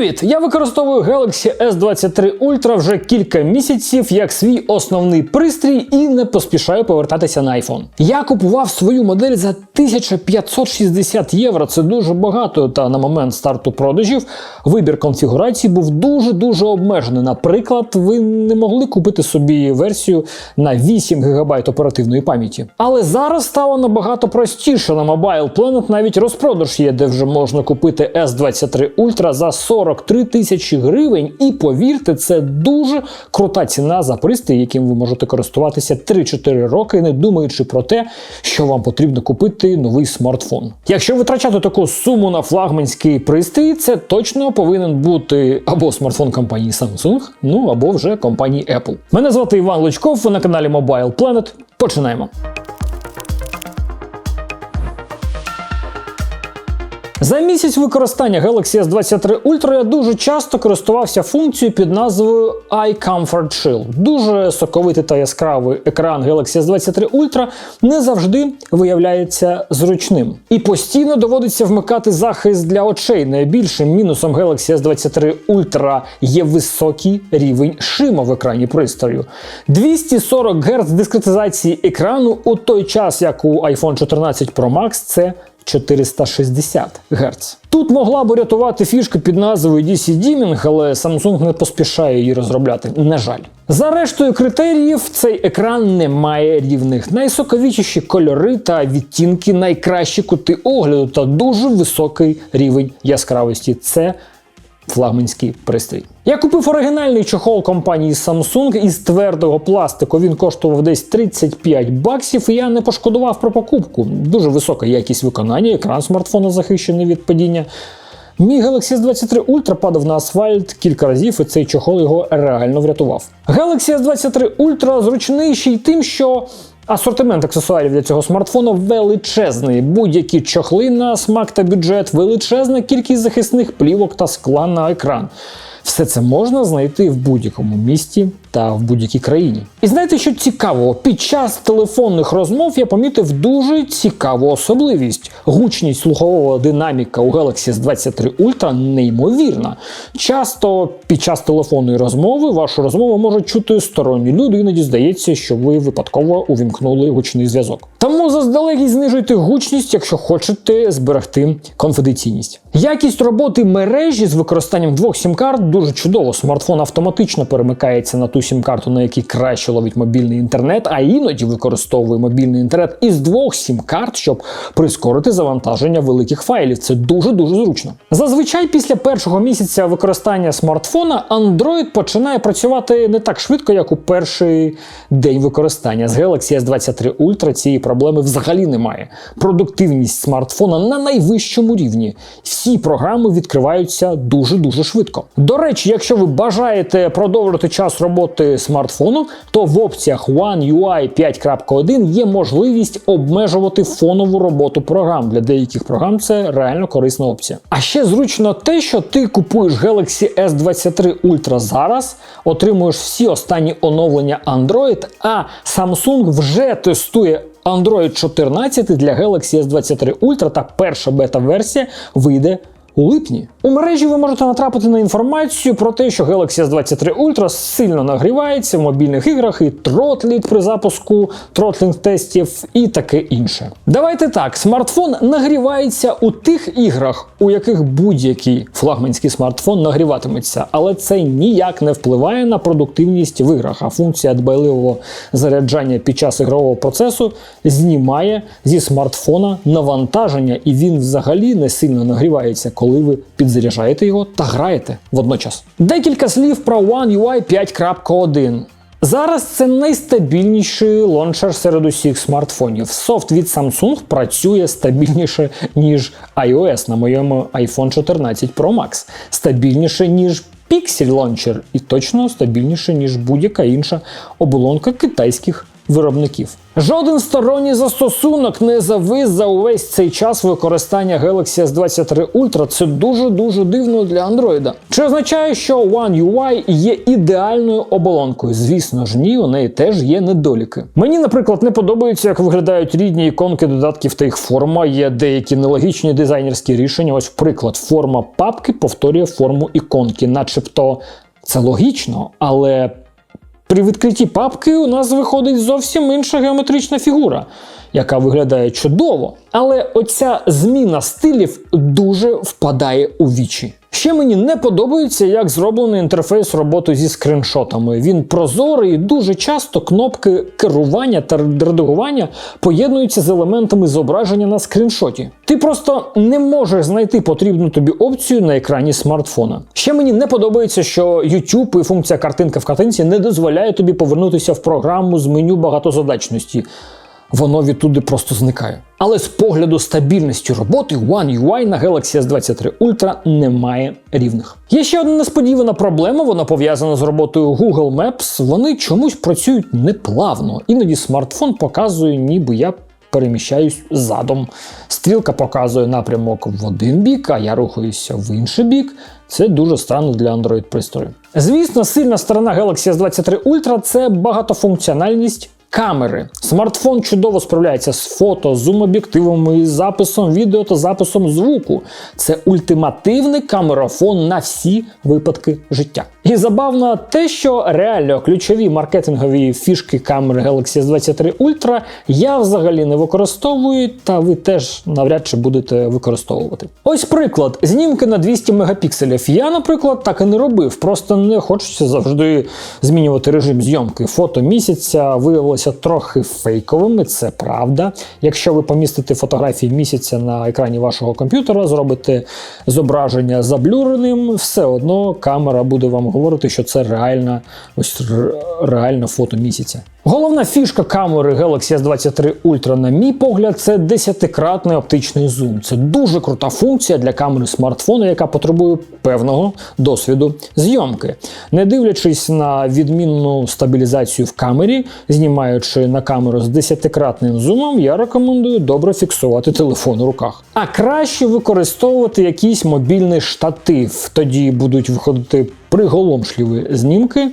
Привіт! Я використовую Galaxy S23 Ultra вже кілька місяців як свій основний пристрій і не поспішаю повертатися на iPhone. Я купував свою модель за 1560 євро. Це дуже багато. Та на момент старту продажів вибір конфігурації був дуже дуже обмежений. Наприклад, ви не могли купити собі версію на 8 ГБ оперативної пам'яті. Але зараз стало набагато простіше. На Mobile Planet навіть розпродаж є, де вже можна купити S23 Ultra за 43 тисячі гривень. І повірте, це дуже крута ціна за пристрій, яким ви можете користуватися 3-4 роки, не думаючи про те, що вам потрібно купити новий смартфон. Якщо витрачати таку суму на флагманський пристрій, це точно повинен бути або смартфон компанії Samsung, ну або вже компанії Apple. Мене звати Іван Лучков, ви на каналі Mobile Planet. Починаємо. За місяць використання Galaxy S23 Ultra я дуже часто користувався функцією під назвою iComfort Chill. Дуже соковитий та яскравий екран Galaxy S23 Ultra не завжди виявляється зручним. І постійно доводиться вмикати захист для очей. Найбільшим мінусом Galaxy S23 Ultra є високий рівень шима в екрані пристрою. 240 Гц дискретизації екрану у той час, як у iPhone 14 Pro Max, це 460 Гц. Тут могла б рятувати фішка під назвою DC Dimming, але Samsung не поспішає її розробляти. На жаль. За рештою критеріїв, цей екран не має рівних. Найсоковічіші кольори та відтінки, найкращі кути огляду та дуже високий рівень яскравості. Це флагманський пристрій. Я купив оригінальний чохол компанії Samsung із твердого пластику. Він коштував десь 35 баксів, і я не пошкодував про покупку. Дуже висока якість виконання, екран смартфона захищений від падіння. Мій Galaxy S23 Ultra падав на асфальт кілька разів, і цей чохол його реально врятував. Galaxy S23 Ultra зручний ще й тим, що Асортимент аксесуарів для цього смартфону величезний. Будь-які чохли на смак та бюджет, величезна кількість захисних плівок та скла на екран. Все це можна знайти в будь-якому місті та в будь-якій країні. І знаєте, що цікаво? Під час телефонних розмов я помітив дуже цікаву особливість. Гучність слухового динаміка у Galaxy S23 Ultra неймовірна. Часто під час телефонної розмови вашу розмову можуть чути сторонні люди, іноді здається, що ви випадково увімкнули гучний зв'язок. Тому заздалегідь знижуйте гучність, якщо хочете зберегти конфіденційність. Якість роботи мережі з використанням двох сім-карт дуже чудово. Смартфон автоматично перемикається на ту сім-карту, на якій краще ловить мобільний інтернет, а іноді використовує мобільний інтернет із двох сім-карт, щоб прискорити завантаження великих файлів. Це дуже дуже зручно. Зазвичай після першого місяця використання смартфона Android починає працювати не так швидко, як у перший день використання. З Galaxy S23 Ultra цієї проблеми взагалі немає. Продуктивність смартфона на найвищому рівні. Всі програми відкриваються дуже дуже швидко. До речі, якщо ви бажаєте продовжити час роботи смартфону, то в опціях One UI 5.1 є можливість обмежувати фонову роботу програм. Для деяких програм це реально корисна опція. А ще зручно те, що ти купуєш Galaxy S23 Ultra зараз, отримуєш всі останні оновлення Android, а Samsung вже тестує. Android 14 для Galaxy S23 Ultra та перша бета-версія вийде у липні. У мережі ви можете натрапити на інформацію про те, що Galaxy S23 Ultra сильно нагрівається в мобільних іграх і тротлить при запуску тротлінг тестів і таке інше. Давайте так, смартфон нагрівається у тих іграх, у яких будь-який флагманський смартфон нагріватиметься, але це ніяк не впливає на продуктивність в іграх. А функція дбайливого заряджання під час ігрового процесу знімає зі смартфона навантаження, і він взагалі не сильно нагрівається, коли ви підзаряджаєте його та граєте водночас. Декілька слів про One UI 5.1. Зараз це найстабільніший лончер серед усіх смартфонів. Софт від Samsung працює стабільніше, ніж iOS на моєму iPhone 14 Pro Max, стабільніше, ніж Pixel Launcher і точно стабільніше, ніж будь-яка інша оболонка китайських виробників. Жоден сторонній застосунок не завис за увесь цей час використання Galaxy S23 Ultra. Це дуже дуже дивно для Android. Чи означає, що One UI є ідеальною оболонкою? Звісно ж, ні, у неї теж є недоліки. Мені, наприклад, не подобається, як виглядають рідні іконки додатків та їх форма. Є деякі нелогічні дизайнерські рішення. Ось, приклад, форма папки повторює форму іконки, начебто це логічно, але. При відкритті папки у нас виходить зовсім інша геометрична фігура, яка виглядає чудово. Але оця зміна стилів дуже впадає у вічі. Ще мені не подобається, як зроблений інтерфейс роботи зі скріншотами. Він прозорий і дуже часто кнопки керування та редагування поєднуються з елементами зображення на скріншоті. Ти просто не можеш знайти потрібну тобі опцію на екрані смартфона. Ще мені не подобається, що YouTube і функція картинка в картинці не дозволяє тобі повернутися в програму з меню багатозадачності воно відтуди просто зникає. Але з погляду стабільності роботи One UI на Galaxy S23 Ultra немає рівних. Є ще одна несподівана проблема, вона пов'язана з роботою Google Maps. Вони чомусь працюють неплавно. Іноді смартфон показує, ніби я переміщаюсь задом. Стрілка показує напрямок в один бік, а я рухаюся в інший бік. Це дуже странно для Android пристрою. Звісно, сильна сторона Galaxy S23 Ultra це багатофункціональність Камери. Смартфон чудово справляється з фото, зум-об'єктивами, записом відео та записом звуку. Це ультимативний камерафон на всі випадки життя. І забавно те, що реально ключові маркетингові фішки камери Galaxy S23 Ultra я взагалі не використовую, та ви теж навряд чи будете використовувати. Ось приклад: знімки на 200 мегапікселів. Я, наприклад, так і не робив, просто не хочеться завжди змінювати режим зйомки. Фото місяця виявилося трохи фейковими, це правда. Якщо ви помістите фотографії місяця на екрані вашого комп'ютера, зробите зображення заблюреним, все одно камера буде вам говорити, що це реальна, ось реальне фото місяця. Головна фішка камери Galaxy S23 Ultra, на мій погляд, це 10-кратний оптичний зум. Це дуже крута функція для камери смартфону, яка потребує певного досвіду зйомки. Не дивлячись на відмінну стабілізацію в камері, знімаючи на камеру з 10-кратним зумом, я рекомендую добре фіксувати телефон у руках. А краще використовувати якийсь мобільний штатив, тоді будуть виходити приголомшливі знімки.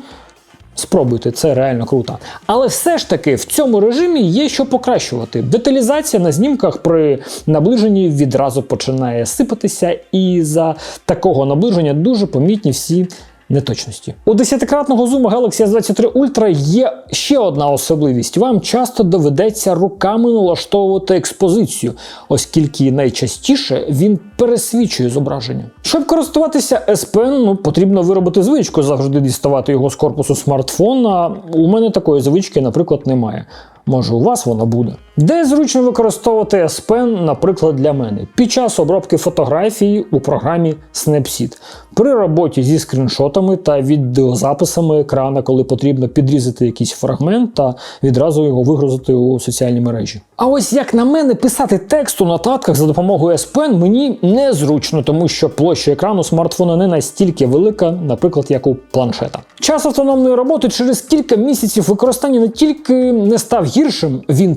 Спробуйте, це реально круто. Але все ж таки в цьому режимі є що покращувати. Деталізація на знімках при наближенні відразу починає сипатися, і за такого наближення дуже помітні всі неточності. У 10-кратного зуму Galaxy S23 Ultra є ще одна особливість. Вам часто доведеться руками налаштовувати експозицію, оскільки найчастіше він пересвічує зображення. Щоб користуватися S Pen, ну, потрібно виробити звичку завжди діставати його з корпусу смартфона. У мене такої звички, наприклад, немає. Може, у вас вона буде. Де зручно використовувати S Pen, наприклад, для мене, під час обробки фотографії у програмі Snapseed, при роботі зі скріншотами та відеозаписами екрана, коли потрібно підрізати якийсь фрагмент та відразу його вигрузити у соціальні мережі. А ось як на мене писати текст у нотатках за допомогою S Pen мені незручно, тому що площа екрану смартфона не настільки велика, наприклад, як у планшета. Час автономної роботи через кілька місяців використання не тільки не став гіршим, він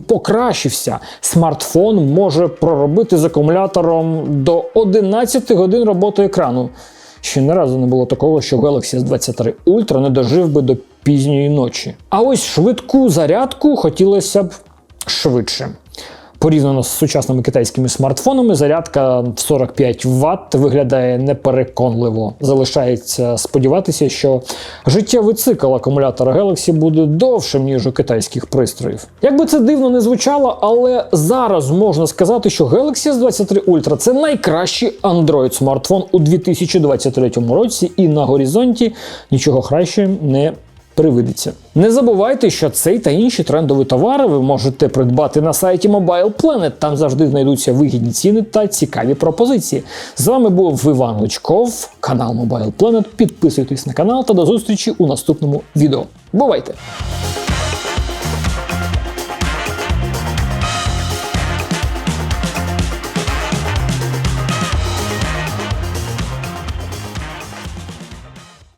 покращився. Смартфон може проробити з акумулятором до 11 годин роботи екрану. Ще не разу не було такого, що Galaxy S23 Ultra не дожив би до пізньої ночі. А ось швидку зарядку хотілося б швидше. Порівняно з сучасними китайськими смартфонами, зарядка в 45 Вт виглядає непереконливо. Залишається сподіватися, що життєвий цикл акумулятора Galaxy буде довшим, ніж у китайських пристроїв. Як би це дивно не звучало, але зараз можна сказати, що Galaxy S23 Ultra це найкращий Android смартфон у 2023 році, і на горизонті нічого краще не привидиться. Не забувайте, що цей та інші трендові товари ви можете придбати на сайті Mobile Planet. Там завжди знайдуться вигідні ціни та цікаві пропозиції. З вами був Іван Лучков, канал Mobile Planet. Підписуйтесь на канал та до зустрічі у наступному відео. Бувайте!